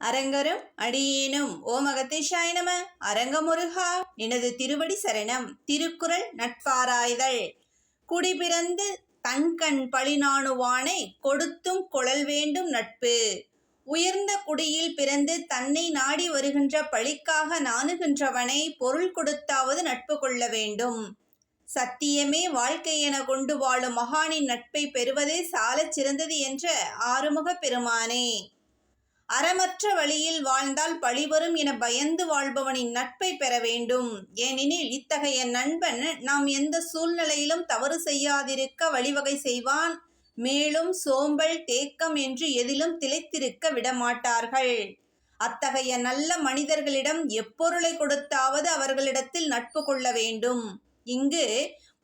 அரங்கரும் அடியேனும். ஓ அகத்தீஷாய நம. அரங்கமுருகா. நினது திருவடி சரணம். திருக்குறள் நட்பாராய்தல். குடிபிறந்து தன்கண் பழிநாணுவானை கொடுத்தும் கொழல் வேண்டும் நட்பு. உயர்ந்த குடியில் பிறந்து தன்னை நாடி வருகின்ற பழிக்காக நாணுகின்றவனை பொருள் கொடுத்தாவது நட்பு கொள்ள வேண்டும். சத்தியமே வாழ்க்கை என கொண்டு வாழும் மகானின் நட்பை பெறுவதே சாலச் சிறந்தது என்ற ஆறுமுகப் பெருமானே. அறமற்ற வழியில் வாழ்ந்தால் பழிவரும் என பயந்து வாழ்பவனின் நட்பை பெற வேண்டும். ஏனெனில் இத்தகைய நண்பன் நாம் எந்த சூழ்நிலையிலும் தவறு செய்யாதிருக்க வழிவகை செய்வான். மேலும் சோம்பல் தேக்கம் என்று எதிலும் திளைத்திருக்க விடமாட்டார்கள். அத்தகைய நல்ல மனிதர்களிடம் எப்பொருளை கொடுத்தாவது அவர்களிடத்தில் நட்பு கொள்ள வேண்டும். இங்கு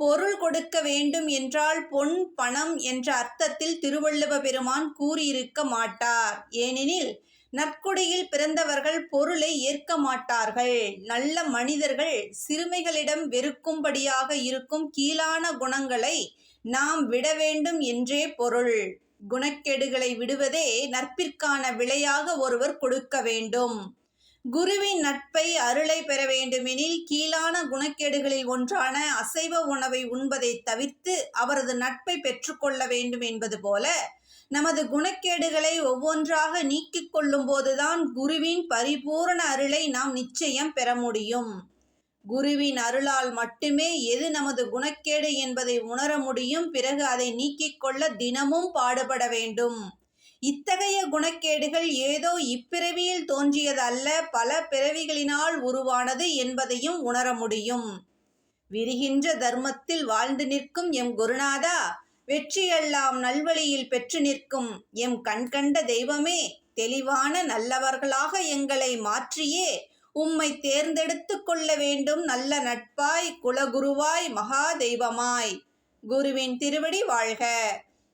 பொருள் கொடுக்க வேண்டும் என்றால் பொன் பணம் என்ற அர்த்தத்தில் திருவள்ளுவ பெருமான் கூறியிருக்க மாட்டார். ஏனெனில் நற்குடியில் பிறந்தவர்கள் பொருளை ஏற்க மாட்டார்கள். நல்ல மனிதர்கள் சிறுமைகளிடம் வெறுக்கும்படியாக இருக்கும் கீழான குணங்களை நாம் விட வேண்டும் என்றே பொருள். குணக்கேடுகளை விடுவதே நட்பிற்கான விலையாக ஒருவர் கொடுக்க வேண்டும். குருவின் நட்பை அருளை பெற வேண்டுமெனில் கீழான குணக்கேடுகளில் ஒன்றான அசைவ உணவை உண்பதை தவிர்த்து அவரது நட்பை பெற்றுக்கொள்ள வேண்டும் என்பது போல நமது குணக்கேடுகளை ஒவ்வொன்றாக நீக்கிக் கொள்ளும் போதுதான் குருவின் பரிபூரண அருளை நாம் நிச்சயம் பெற முடியும். குருவின் அருளால் மட்டுமே எது நமது குணக்கேடு என்பதை உணர முடியும். பிறகு அதை நீக்கிக் கொள்ள தினமும் பாடுபட வேண்டும். இத்தகைய குணக்கேடுகள் ஏதோ இப்பிறவியில் தோன்றியதல்ல பல பிறவிகளினால் உருவானது என்பதையும் உணர முடியும். விரிகின்ற தர்மத்தில் வாழ்ந்து நிற்கும் எம் குருநாதா வெற்றியெல்லாம் நல்வழியில் பெற்று நிற்கும் எம் கண்கண்ட தெய்வமே தெளிவான நல்லவர்களாக எங்களை மாற்றியே உம்மை தேர்ந்தெடுத்து கொள்ள வேண்டும் நல்ல நட்பாய் குலகுருவாய் மகா தெய்வமாய் குருவின் திருவடி வாழ்க.